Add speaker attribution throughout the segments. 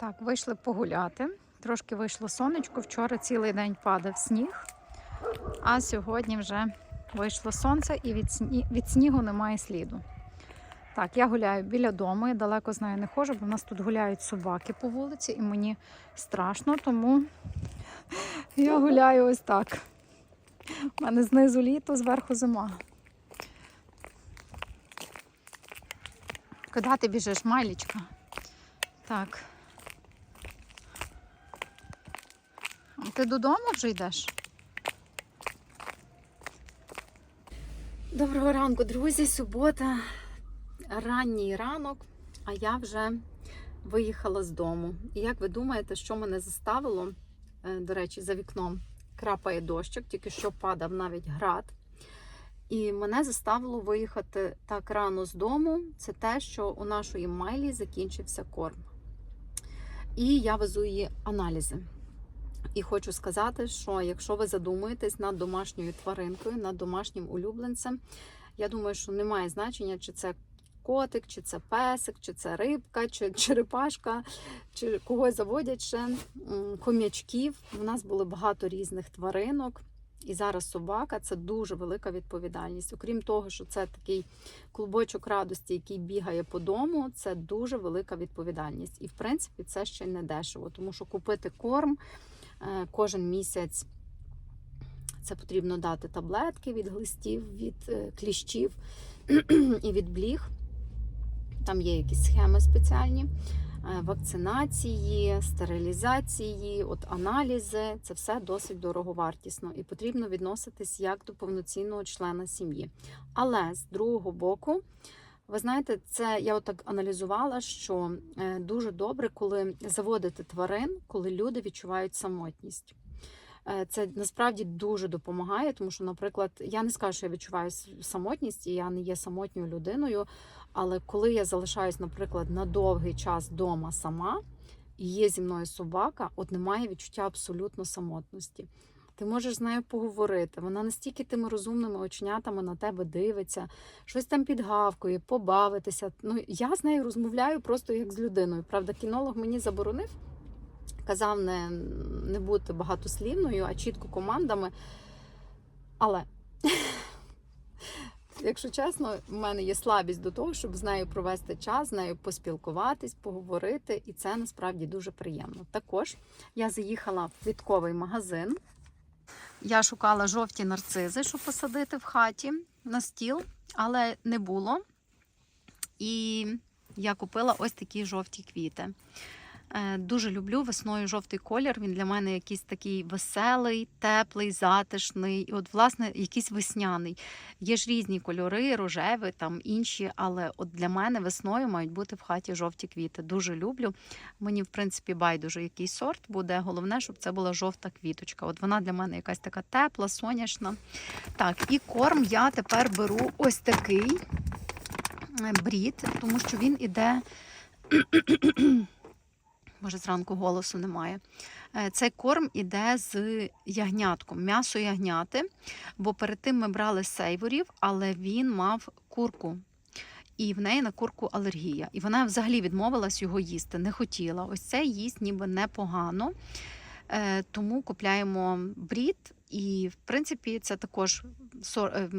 Speaker 1: Так, вийшли погуляти. Трошки вийшло сонечко. Вчора цілий день падав сніг, а сьогодні вже вийшло сонце і від, сні... від снігу немає сліду. Так, я гуляю біля дому, я далеко з нею не ходжу, бо в нас тут гуляють собаки по вулиці, і мені страшно, тому я гуляю ось так. У мене знизу літо, зверху зима. Куди ти біжиш, Майлічка? Так. Ти додому вже йдеш? Доброго ранку, друзі. Субота, ранній ранок, а я вже виїхала з дому. І як ви думаєте, що мене заставило? Е, До речі, за вікном крапає дощик, тільки що падав навіть град. І мене заставило виїхати так рано з дому. Це те, що у нашої Майлі закінчився корм. І я везу її аналізи. І хочу сказати, що якщо ви задумуєтесь над домашньою тваринкою, над домашнім улюбленцем, я думаю, що немає значення, чи це котик, чи це песик, чи це рибка, чи черепашка, чи когось заводять ще м, хом'ячків. У нас було багато різних тваринок. І зараз собака це дуже велика відповідальність. Окрім того, що це такий клубочок радості, який бігає по дому, це дуже велика відповідальність. І в принципі це ще й не дешево, тому що купити корм кожен місяць. Це потрібно дати таблетки від глистів, від е, кліщів і від бліг. Там є якісь схеми спеціальні. Е, Вакцинації, стерилізації, от аналізи це все досить дороговартісно і потрібно відноситись як до повноцінного члена сім'ї. Але з другого боку, ви знаєте, це я отак аналізувала, що е, дуже добре, коли заводити тварин, коли люди відчувають самотність. Е, Це насправді дуже допомагає, тому що, наприклад, я не скажу, що я відчуваю самотність, і я не є самотньою людиною. Але коли я залишаюсь, наприклад, на довгий час вдома сама, і є зі мною собака, от немає відчуття абсолютно самотності. Ти можеш з нею поговорити. Вона настільки тими розумними оченятами на тебе дивиться, щось там підгавкує, побавитися. Ну я з нею розмовляю просто як з людиною. Правда, кінолог мені заборонив, казав не, не бути багатослівною, а чітко командами. Але Якщо чесно, в мене є слабість до того, щоб з нею провести час, з нею поспілкуватись, поговорити, і це насправді дуже приємно. Також я заїхала в квітковий магазин. Я шукала жовті нарцизи, щоб посадити в хаті на стіл, але не було. І я купила ось такі жовті квіти. Е, Дуже люблю весною жовтий колір. Він для мене якийсь такий веселий, теплий, затишний, і от, власне, якийсь весняний. Є ж різні кольори, рожеві, там інші, але от для мене весною мають бути в хаті жовті квіти. Дуже люблю. Мені, в принципі, байдуже який сорт буде. Головне, щоб це була жовта квіточка. От вона для мене якась така тепла, сонячна. Так, і корм я тепер беру ось такий е, брід, тому що він іде. Може, зранку голосу немає. Е, Цей корм іде з ягнятком, м'ясо ягняти, бо перед тим ми брали сейворів, але він мав курку. І в неї на курку алергія. І вона взагалі відмовилась його їсти, не хотіла. Ось це їсть ніби непогано. Е, Тому купляємо брід. І, в принципі, це також сор- е,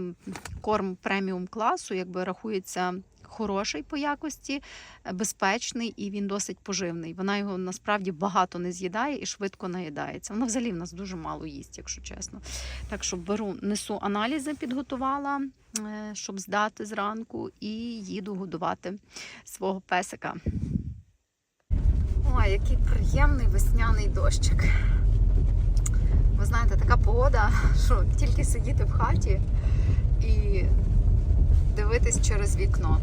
Speaker 1: корм преміум класу, якби рахується хороший по якості, е, безпечний і він досить поживний. Вона його насправді багато не з'їдає і швидко наїдається. Вона взагалі в нас дуже мало їсть, якщо чесно. Так що беру, несу аналізи, підготувала, е, щоб здати зранку, і їду годувати свого песика. Ой, який приємний весняний дощик. Ви знаєте, така погода, що тільки сидіти в хаті і дивитись через вікно.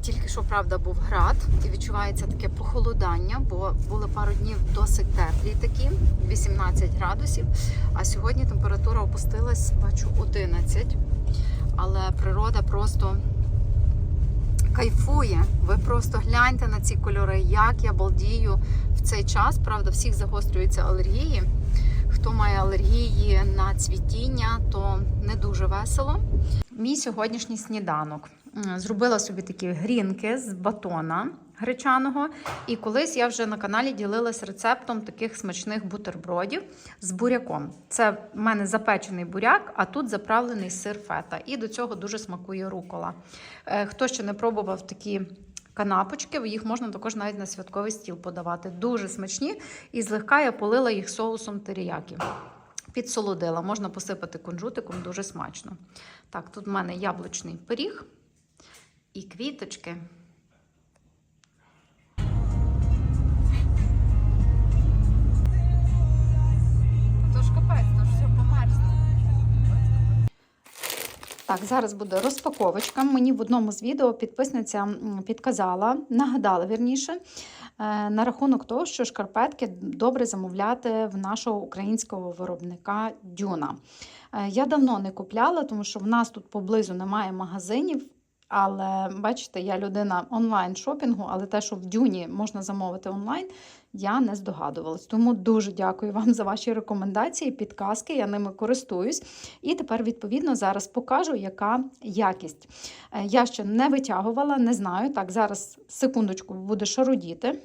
Speaker 1: Тільки що, правда, був град і відчувається таке похолодання, бо були пару днів досить теплі такі, 18 градусів. А сьогодні температура опустилась, бачу, 11. Але природа просто кайфує. Ви просто гляньте на ці кольори, як я балдію в цей час. Правда, всіх загострюються алергії. Хто має алергії на цвітіння, то не дуже весело. Мій сьогоднішній сніданок. Зробила собі такі грінки з батона гречаного. І колись я вже на каналі ділилась рецептом таких смачних бутербродів з буряком. Це в мене запечений буряк, а тут заправлений сир фета. І до цього дуже смакує рукола. Е, Хто ще не пробував такі канапочки, їх можна також навіть на святковий стіл подавати. Дуже смачні. І злегка я полила їх соусом теріякі. Підсолодила, можна посипати кунжутиком, дуже смачно. Так, тут в мене яблучний пиріг і квіточки. Так, зараз буде розпаковочка. Мені в одному з відео підписниця підказала, нагадала вірніше, е, на рахунок того, що шкарпетки добре замовляти в нашого українського виробника Дюна. Е, Я давно не купляла, тому що в нас тут поблизу немає магазинів. Але бачите, я людина онлайн шопінгу, але те, що в Дюні можна замовити онлайн, я не здогадувалась. Тому дуже дякую вам за ваші рекомендації, підказки. Я ними користуюсь. І тепер, відповідно, зараз покажу, яка якість. Е, Я ще не витягувала, не знаю. Так, зараз секундочку буде шарудіти.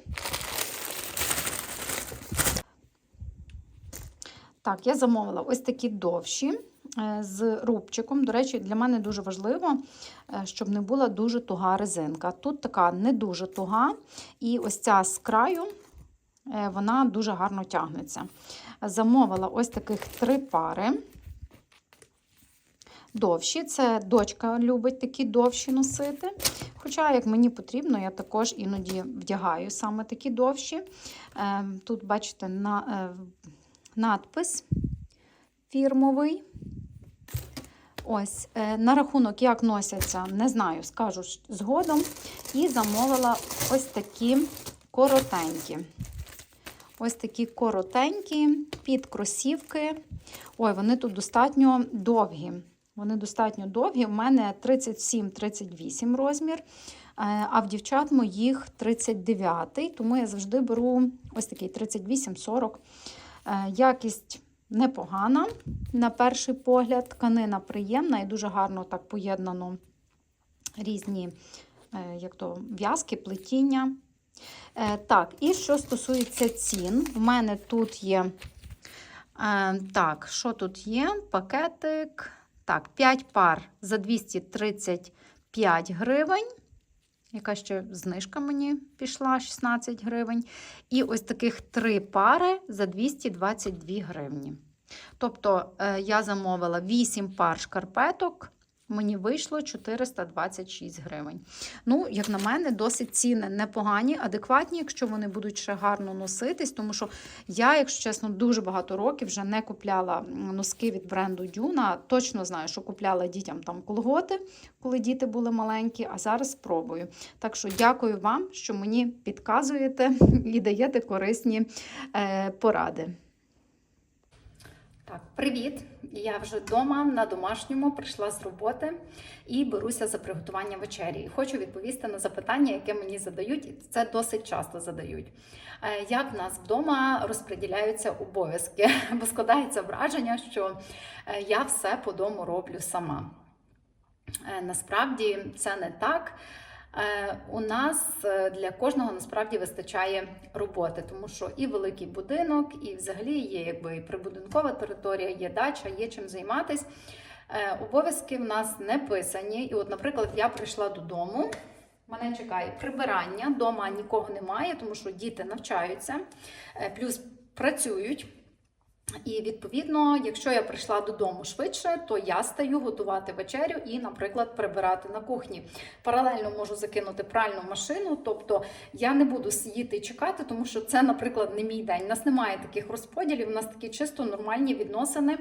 Speaker 1: Так, я замовила ось такі довші е, з рубчиком. До речі, для мене дуже важливо, е, щоб не була дуже туга резинка. Тут така не дуже туга, і ось ця з краю вона дуже гарно тягнеться. Замовила ось таких три пари. Довші, це дочка любить такі довші носити. Хоча, як мені потрібно, я також іноді вдягаю саме такі довші. Е, Тут, бачите, е, надпис фірмовий. Ось, е, на рахунок, як носяться, не знаю, скажу згодом. І замовила ось такі коротенькі. Ось такі коротенькі під кросівки. Ой, вони тут достатньо довгі. Вони достатньо довгі. У мене 37-38 розмір, е, а в дівчат моїх 39, тому я завжди беру ось такий 38-40. Е, Якість непогана на перший погляд. Тканина приємна і дуже гарно так поєднано різні е, як то, в'язки, плетіння. Е, Так, і що стосується цін, в мене тут є. е, Так, що тут є? Пакетик. Так, 5 пар за 235 гривень. Яка ще знижка мені пішла 16 гривень. І ось таких три пари за 222 гривні. Тобто е, я замовила 8 пар шкарпеток, мені вийшло 426 гривень. Ну, як на мене, досить ціни непогані, адекватні, якщо вони будуть ще гарно носитись, тому що я, якщо чесно, дуже багато років вже не купляла носки від бренду Дюна. Точно знаю, що купляла дітям там колготи, коли діти були маленькі, а зараз спробую. Так що дякую вам, що мені підказуєте і даєте корисні е, поради. Так, привіт! Я вже вдома на домашньому прийшла з роботи і беруся за приготування вечері. І хочу відповісти на запитання, яке мені задають, і це досить часто задають. Е, Як в нас вдома розподіляються обов'язки? Бо складається враження, що е, я все по дому роблю сама. Е, Насправді це не так. Е, У нас е, для кожного насправді вистачає роботи, тому що і великий будинок, і взагалі є якби і прибудинкова територія, є дача, є чим займатись. Е, Обов'язки в нас не писані. І, от, наприклад, я прийшла додому. Мене чекає прибирання, вдома нікого немає, тому що діти навчаються, плюс працюють. І відповідно, якщо я прийшла додому швидше, то я стаю готувати вечерю і, наприклад, прибирати на кухні. Паралельно можу закинути пральну машину, тобто я не буду сидіти і чекати, тому що це, наприклад, не мій день. У нас немає таких розподілів, у нас такі чисто нормальні відносини.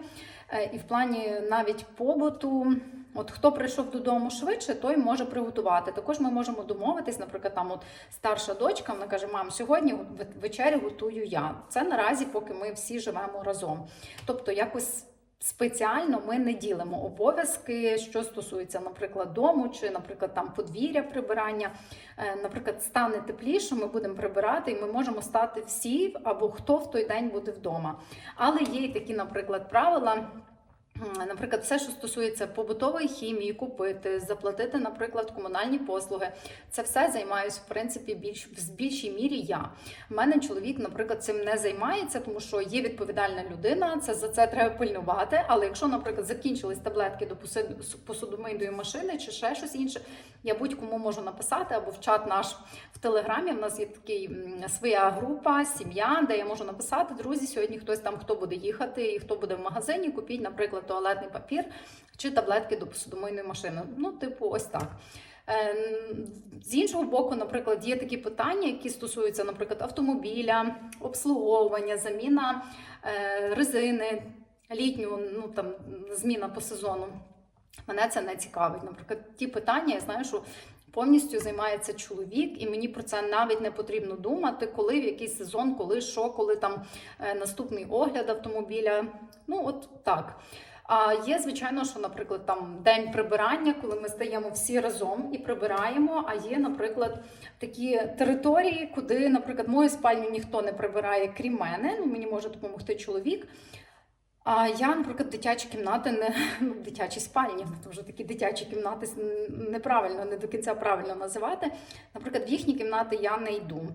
Speaker 1: Е, І в плані навіть побуту. От хто прийшов додому швидше, той може приготувати. Також ми можемо домовитись, наприклад, там от старша дочка, вона каже: мам, сьогодні ве- вечерю готую я. Це наразі, поки ми всі живемо разом. Тобто, якось спеціально ми не ділимо обов'язки, що стосується, наприклад, дому чи, наприклад, там подвір'я прибирання. Е, Наприклад, стане тепліше, ми будемо прибирати, і ми можемо стати всі або хто в той день буде вдома. Але є і такі, наприклад, правила. Наприклад, все, що стосується побутової хімії, купити, заплатити, наприклад, комунальні послуги, це все займаюся в принципі більш в більшій мірі я. У мене чоловік, наприклад, цим не займається, тому що є відповідальна людина. Це за це треба пильнувати. Але якщо, наприклад, закінчились таблетки до посуд- посудомийної машини чи ще щось інше, я будь-кому можу написати або в чат наш в телеграмі. У нас є такий своя група, сім'я, де я можу написати друзі. Сьогодні хтось там хто буде їхати і хто буде в магазині. Купіть, наприклад, туалетний папір чи таблетки до посудомийної машини. Ну, типу, ось так. Е, З іншого боку, наприклад, є такі питання, які стосуються, наприклад, автомобіля, обслуговування, заміна е, резини, літню, ну там зміна по сезону. Мене це не цікавить. Наприклад, ті питання, я знаю, що повністю займається чоловік, і мені про це навіть не потрібно думати, коли в який сезон, коли що, коли там е, наступний огляд автомобіля. Ну, от так. А є, звичайно, що, наприклад, там день прибирання, коли ми стаємо всі разом і прибираємо. А є, наприклад, такі території, куди, наприклад, мою спальню ніхто не прибирає, крім мене. Ну, мені може допомогти чоловік. А я, наприклад, дитячі кімнати не ну, дитячі спальні, то вже такі дитячі кімнати неправильно, не до кінця правильно називати. Наприклад, в їхні кімнати я не йду.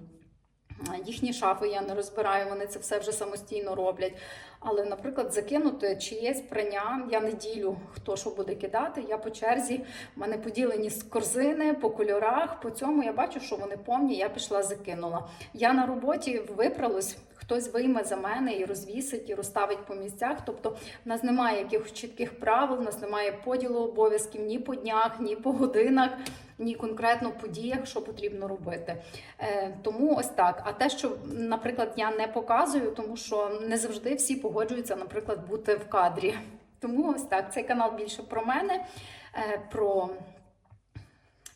Speaker 1: Їхні шафи я не розбираю, вони це все вже самостійно роблять. Але, наприклад, закинути чиєсь прання, я не ділю, хто що буде кидати. Я по черзі, в мене поділені з корзини по кольорах. По цьому я бачу, що вони повні, я пішла, закинула. Я на роботі виправилась, хтось вийме за мене і розвісить, і розставить по місцях. Тобто, в нас немає якихось чітких правил, в нас немає поділу обов'язків ні по днях, ні по годинах, ні конкретно по діях, що потрібно робити. Е, тому ось так. А те, що, наприклад, я не показую, тому що не завжди всі погоджуються, наприклад, бути в кадрі. Тому ось так. Цей канал більше про мене, е, про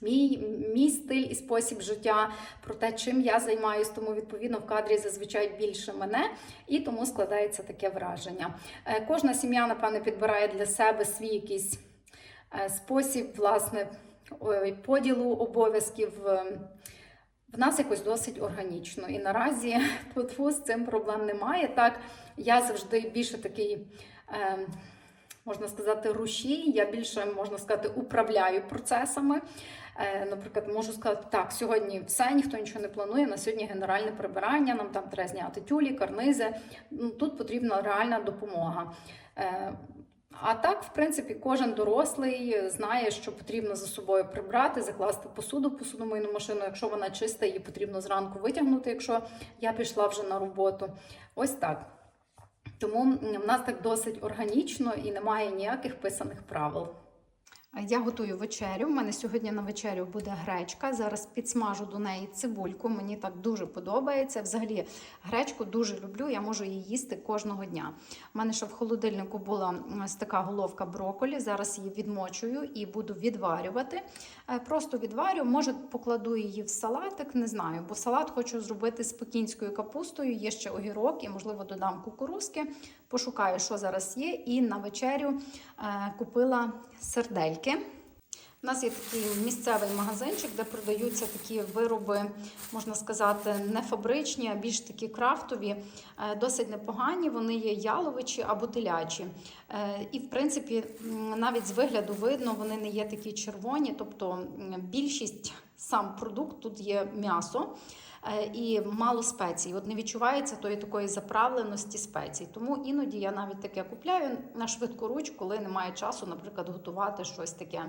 Speaker 1: мій, мій стиль і спосіб життя, про те, чим я займаюсь, тому відповідно в кадрі зазвичай більше мене, і тому складається таке враження. Е, Кожна сім'я, напевне, підбирає для себе свій якийсь е, спосіб, власне, поділу обов'язків. Е, В нас якось досить органічно. І наразі тут з цим проблем немає. Так, я завжди більше такий. Е, можна сказати, рушій. Я більше можна сказати, управляю процесами. Е, Наприклад, можу сказати, так, сьогодні все, ніхто нічого не планує. На сьогодні генеральне прибирання, нам там треба зняти тюлі, карнизи. Ну, Тут потрібна реальна допомога. А так, в принципі, кожен дорослий знає, що потрібно за собою прибрати, закласти посуду посудомийну машину. Якщо вона чиста, її потрібно зранку витягнути, якщо я пішла вже на роботу. Ось так. Тому в нас так досить органічно і немає ніяких писаних правил. Я готую вечерю. У мене сьогодні на вечерю буде гречка. Зараз підсмажу до неї цибульку. Мені так дуже подобається. Взагалі, гречку дуже люблю. Я можу її їсти кожного дня. У мене ще в холодильнику була така головка брокколі. Зараз її відмочую і буду відварювати. Е, Просто відварю, може покладу її в салатик, не знаю, бо салат хочу зробити з пекінською капустою. Є ще огірок і, можливо, додам кукурузки. Пошукаю, що зараз є. І на вечерю е, купила сердельки. У нас є такий місцевий магазинчик, де продаються такі вироби, можна сказати, не фабричні, а більш такі крафтові, е, досить непогані. Вони є яловичі або телячі. Е, І, в принципі, навіть з вигляду видно, вони не є такі червоні. Тобто більшість сам продукт тут є м'ясо. Е, І мало спецій. От не відчувається тої такої заправленості спецій. Тому іноді я навіть таке купляю на швидку руч, коли немає часу, наприклад, готувати щось таке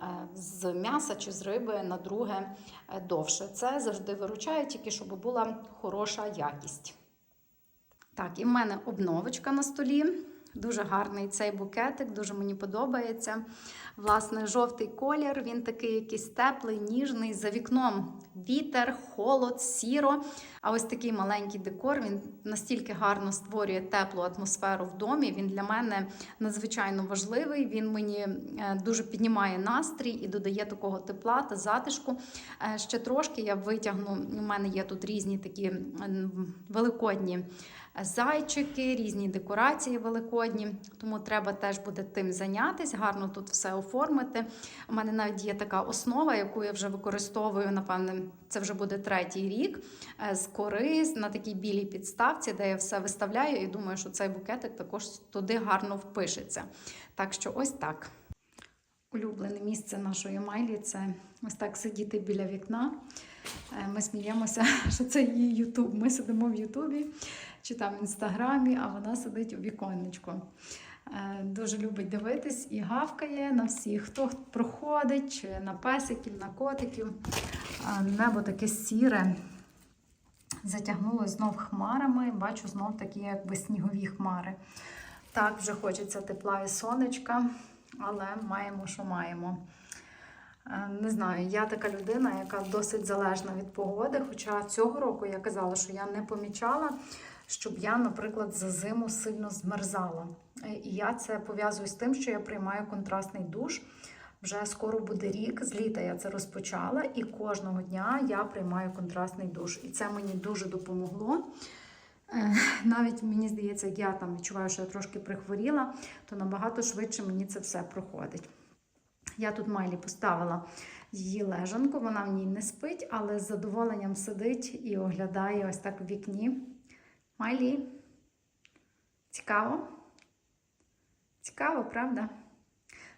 Speaker 1: е, з м'яса чи з риби на друге е, довше. Це завжди виручає, тільки щоб була хороша якість. Так, і в мене обновочка на столі. Дуже гарний цей букетик, дуже мені подобається. Власне, жовтий колір, він такий якийсь теплий, ніжний. За вікном вітер, холод, сіро. А ось такий маленький декор, він настільки гарно створює теплу атмосферу в домі. Він для мене надзвичайно важливий. Він мені е, дуже піднімає настрій і додає такого тепла та затишку. Е, Ще трошки я витягну. У мене є тут різні такі великодні зайчики, різні декорації великодні.
Speaker 2: тому треба теж буде тим зайнятися, гарно тут все оформити. У мене навіть є така основа, яку я вже використовую, напевне, це вже буде третій рік. е, З кори на такій білій підставці, де я все виставляю, і думаю, що цей букетик також туди гарно впишеться. Так що ось так. Улюблене місце нашої Майлі це ось так сидіти біля вікна. Е, Ми сміємося, що це її Ютуб. Ми сидимо в Ютубі чи там в інстаграмі, а вона сидить у віконечку. Е, Дуже любить дивитись і гавкає на всіх, хто проходить, чи на песиків, на котиків. Небо таке сіре. Затягнулося знов хмарами. Бачу знов такі, якби снігові хмари. Так, вже хочеться тепла і сонечка, але маємо, що маємо. Е, Не знаю, я така людина, яка досить залежна від погоди. Хоча цього року я казала, що я не помічала, щоб я, наприклад, за зиму сильно змерзала. Е, І я це пов'язую з тим, що я приймаю контрастний душ. Вже скоро буде рік, з літа я це розпочала, і кожного дня я приймаю контрастний душ. І це мені дуже допомогло. Е, Навіть мені здається, як я там відчуваю, що я трошки прихворіла, то набагато швидше мені це все проходить. Я тут Майлі поставила її лежанку, вона в ній не спить, але з задоволенням сидить і оглядає ось так в вікні. Майлі, цікаво? Цікаво, правда?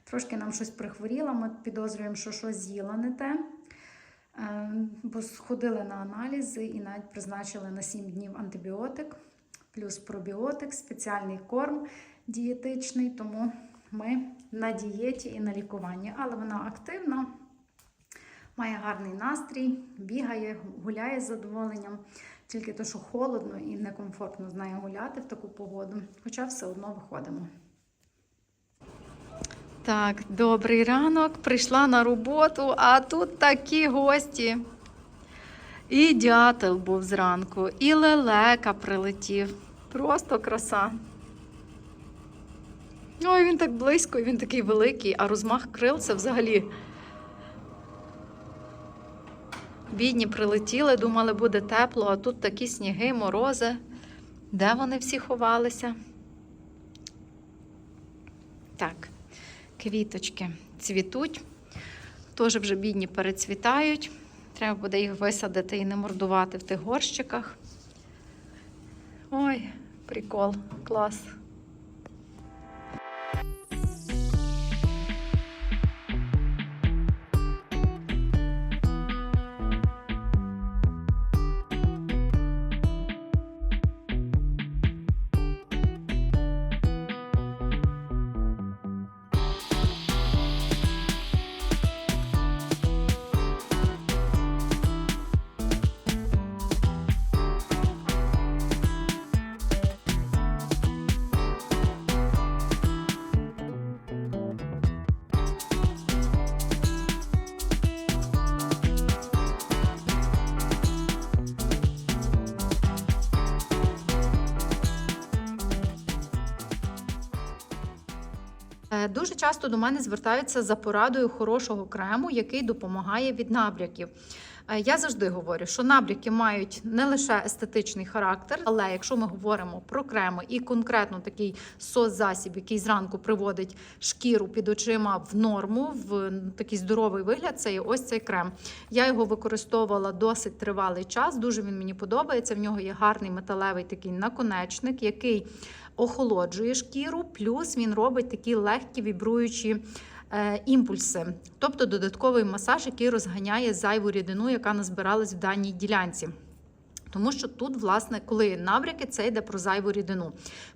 Speaker 2: Трошки нам щось прихворіло, ми підозрюємо, що щось з'їла не те. Е, Бо сходили на аналізи і навіть призначили на 7 днів антибіотик, плюс пробіотик, спеціальний корм дієтичний, тому ми на дієті і на лікуванні. Але вона активна, має гарний настрій, бігає, гуляє з задоволенням. Тільки то, що холодно і некомфортно з нею гуляти в таку погоду, хоча все одно виходимо. Так, добрий ранок. Прийшла на роботу, а тут такі гості. І дятел був зранку, і лелека прилетів. Просто краса. Ой, він так близько, він такий великий, а розмах крил це взагалі. Бідні прилетіли, думали, буде тепло, а тут такі сніги, морози. Де вони всі ховалися? Так, квіточки цвітуть. Теж вже бідні перецвітають. Треба буде їх висадити і не мордувати в тих горщиках. Ой, прикол, клас. Дуже часто до мене звертаються за порадою хорошого крему, який допомагає від набряків. Е, Я завжди говорю, що набряки мають не лише естетичний характер, але якщо ми говоримо про креми і конкретно такий соцзасіб, який зранку приводить шкіру під очима в норму, в такий здоровий вигляд, це є ось цей крем. Я його використовувала досить тривалий час. Дуже він мені подобається. В нього є гарний металевий такий наконечник, який охолоджує шкіру, плюс він робить такі легкі вібруючі е, імпульси, тобто додатковий масаж, який розганяє зайву рідину, яка назбиралась в даній ділянці. Тому що тут, власне, коли навряки, це йде про зайву рідину.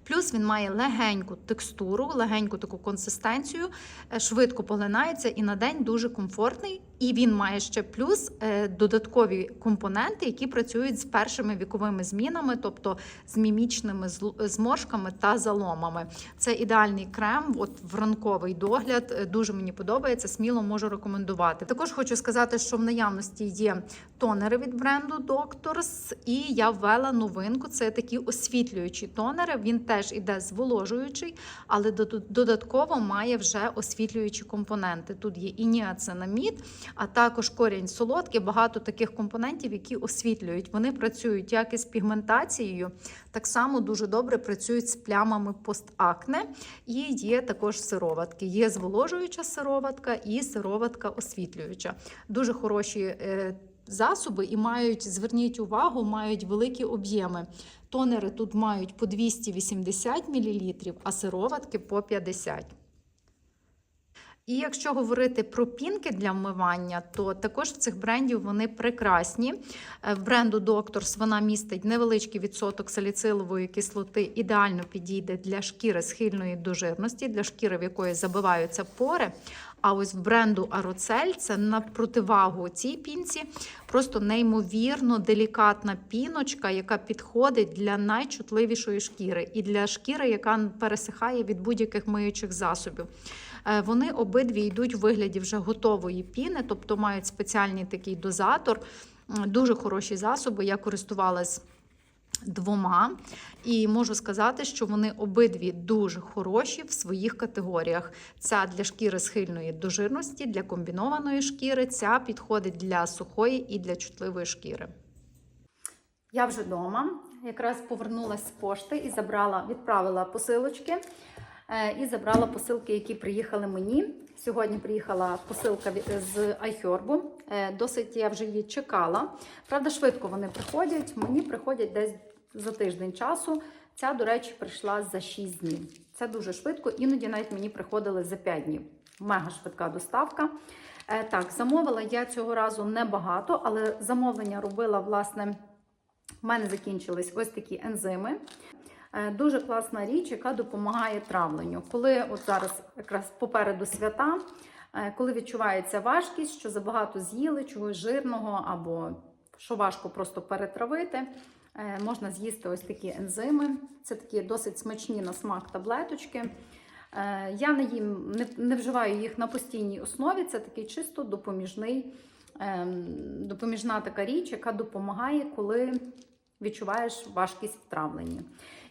Speaker 2: Плюс він має легеньку текстуру, легеньку таку консистенцію, е, швидко поглинається і на день дуже комфортний. І він має ще плюс е, додаткові компоненти, які працюють з першими віковими змінами, тобто з мімічними зл- зморшками та заломами. Це ідеальний крем, от в ранковий догляд. е, Дуже мені подобається, сміло можу рекомендувати. Також хочу сказати, що в наявності є тонери від бренду Doctors І я ввела новинку. Це такі освітлюючі тонери. Він теж іде зволожуючий, але додатково має вже освітлюючі компоненти. Тут є і ніацинамід, а також корінь солодкий. Багато таких компонентів, які освітлюють. Вони працюють як із пігментацією, так само дуже добре працюють з плямами постакне. І є також сироватки. Є зволожуюча сироватка і сироватка освітлююча. Дуже хороші. Засоби і мають, зверніть увагу, мають великі об'єми. Тонери тут мають по 280 мл, а сироватки по 50 і якщо говорити про пінки для вмивання, то також в цих брендів вони прекрасні. Е, В бренду Doctors вона містить невеличкий відсоток саліцилової кислоти, ідеально підійде для шкіри схильної до жирності, для шкіри, в якої забиваються пори. А ось в бренду Aroцель це на противагу цій пінці, просто неймовірно делікатна піночка, яка підходить для найчутливішої шкіри і для шкіри, яка пересихає від будь-яких миючих засобів. Е, Вони обидві йдуть у вигляді вже готової піни, тобто мають спеціальний такий дозатор. Дуже хороші засоби. Я користувалась двома, і можу сказати, що вони обидві дуже хороші в своїх категоріях. Ця для шкіри схильної до жирності, для комбінованої шкіри, ця підходить для сухої і для чутливої шкіри.
Speaker 1: Я вже вдома, якраз повернулася з пошти і забрала, відправила посилочки е, і забрала посилки, які приїхали мені. Сьогодні приїхала посилка з iHerb. Е, Досить я вже її чекала. Правда, швидко вони приходять. Мені приходять десь за тиждень часу. Ця, до речі, прийшла за 6 днів. Це дуже швидко. Іноді навіть мені приходили за 5 днів. Мега швидка доставка. Е, Так, замовила я цього разу небагато, але замовлення робила, власне. У мене закінчились ось такі ензими. Е, Дуже класна річ, яка допомагає травленню. Коли от зараз якраз попереду свята, е, коли відчувається важкість, що забагато з'їли чогось жирного або що важко просто перетравити, можна з'їсти ось такі ензими. Це такі досить смачні на смак таблеточки. Е, Я не їм не, не вживаю їх на постійній основі. Це такий чисто допоміжний, ем, допоміжна така річ, яка допомагає, коли відчуваєш важкість в травленні.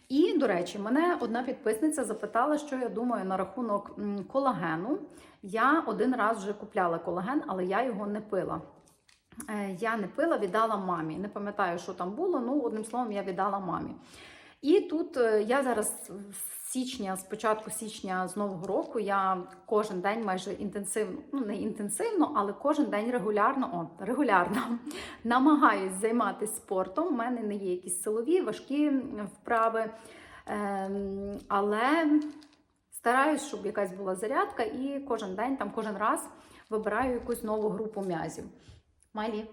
Speaker 1: І, до речі, мене одна підписниця запитала, що я думаю на рахунок колагену. Я один раз вже купляла колаген, але я його не пила. Е, Я не пила, віддала мамі. Не пам'ятаю, що там було. Ну, одним словом, я віддала мамі. І тут е, я зараз з січня, з початку січня з нового року, я кожен день майже інтенсивно, ну не інтенсивно, але кожен день регулярно, о, регулярно намагаюсь займатися спортом. У мене не є якісь силові, важкі вправи. Ем, але стараюсь, щоб якась була зарядка, і кожен день, там кожен раз вибираю якусь нову групу м'язів. Майлі.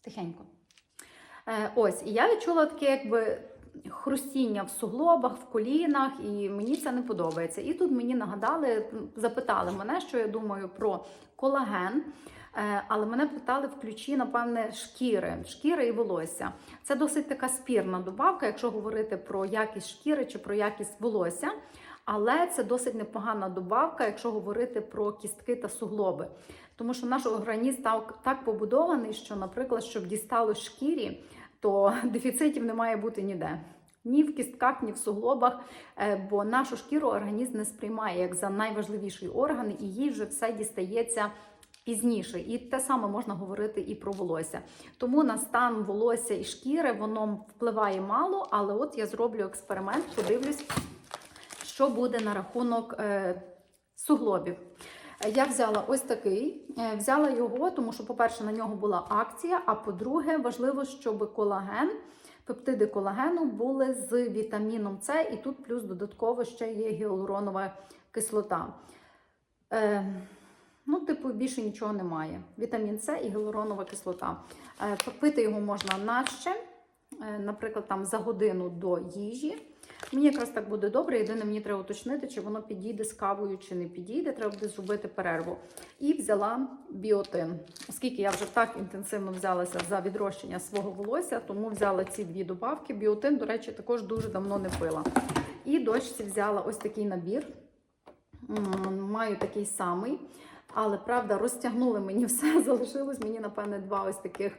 Speaker 1: Тихенько. Е, ось, і я відчула таке, якби хрустіння в суглобах, в колінах, і мені це не подобається. І тут мені нагадали, запитали мене, що я думаю про колаген. Е, Але мене питали в ключі, напевне, шкіри, шкіри і волосся. Це досить така спірна добавка, якщо говорити про якість шкіри чи про якість волосся. Але це досить непогана добавка, якщо говорити про кістки та суглоби. Тому що наш організм так, так побудований, що, наприклад, щоб дістало шкірі, то дефіцитів не має бути ніде. Ні в кістках, ні в суглобах, е, бо нашу шкіру організм не сприймає як за найважливіший орган, і їй вже все дістається пізніше. І те саме можна говорити і про волосся. Тому на стан волосся і шкіри воно впливає мало, але от я зроблю експеримент, подивлюсь, що буде на рахунок е, суглобів. Е, Я взяла ось такий. Е, Взяла його, тому що, по-перше, на нього була акція. А по-друге, важливо, щоб колаген, пептиди колагену були з вітаміном С, і тут плюс додатково ще є гіалуронова кислота. Е, ну, типу, більше нічого немає. Вітамін С і гіалуронова кислота. Е, Попити його можна наче, е, наприклад, там за годину до їжі. Мені якраз так буде добре. Єдине, мені треба уточнити, чи воно підійде з кавою, чи не підійде. Треба буде зробити перерву. І взяла біотин. Оскільки я вже так інтенсивно взялася за відрощення свого волосся, тому взяла ці дві добавки. Біотин, до речі, також дуже давно не пила. І дочці взяла ось такий набір. Маю такий самий. Але правда, розтягнули мені все. Залишилось мені, напевне, два ось таких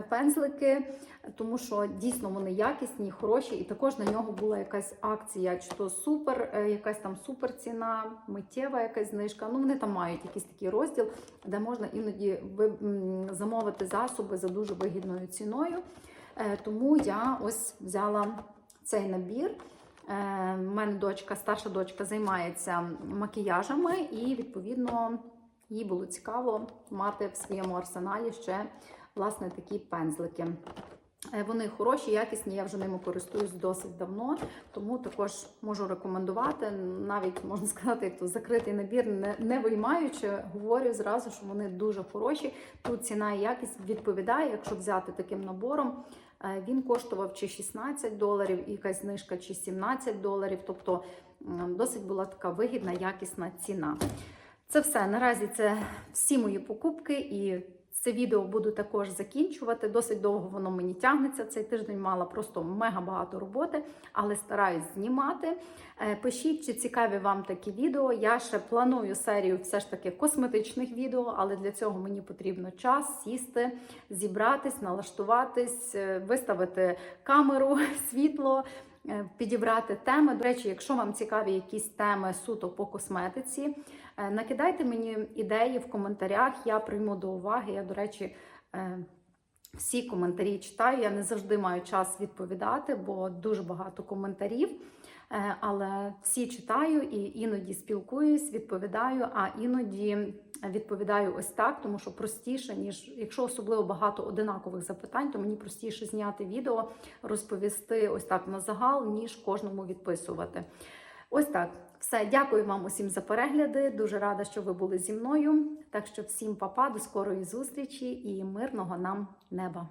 Speaker 1: пензлики, тому що дійсно вони якісні, хороші, і також на нього була якась акція, чи то супер, е, якась там супер ціна, миттєва якась знижка. Ну вони там мають якийсь такий розділ, де можна іноді замовити засоби за дуже вигідною ціною. Е, Тому я ось взяла цей набір. Е, У мене дочка, старша дочка займається макіяжами, і відповідно їй було цікаво мати в своєму арсеналі ще власне такі пензлики. Е, Вони хороші, якісні, я вже ними користуюсь досить давно, тому також можу рекомендувати. Навіть можна сказати, як то закритий набір, не, не виймаючи, говорю зразу, що вони дуже хороші. Тут ціна і якість відповідає, якщо взяти таким набором. Е, Він коштував чи 16 доларів, якась знижка, чи 17 доларів. Тобто досить була така вигідна, якісна ціна. Це все. Наразі це всі мої покупки, і це відео буду також закінчувати. Досить довго воно мені тягнеться. Цей тиждень мала просто мега багато роботи, але стараюсь знімати. Е, Пишіть, чи цікаві вам такі відео. Я ще планую серію все ж таки косметичних відео, але для цього мені потрібно час сісти, зібратись, налаштуватись, е, виставити камеру, світло. е, Підібрати теми. До речі, якщо вам цікаві якісь теми суто по косметиці, накидайте мені ідеї в коментарях. Я прийму до уваги. Я, до речі, е, всі коментарі читаю. Я не завжди маю час відповідати, бо дуже багато коментарів. Е, Але всі читаю і іноді спілкуюсь, відповідаю, а іноді відповідаю ось так, тому що простіше, ніж якщо особливо багато одинакових запитань, то мені простіше зняти відео, розповісти ось так на загал, ніж кожному відписувати. Ось так. Все, дякую вам усім за перегляди. Дуже рада, що ви були зі мною. Так що всім папа, до скорої зустрічі і мирного нам неба.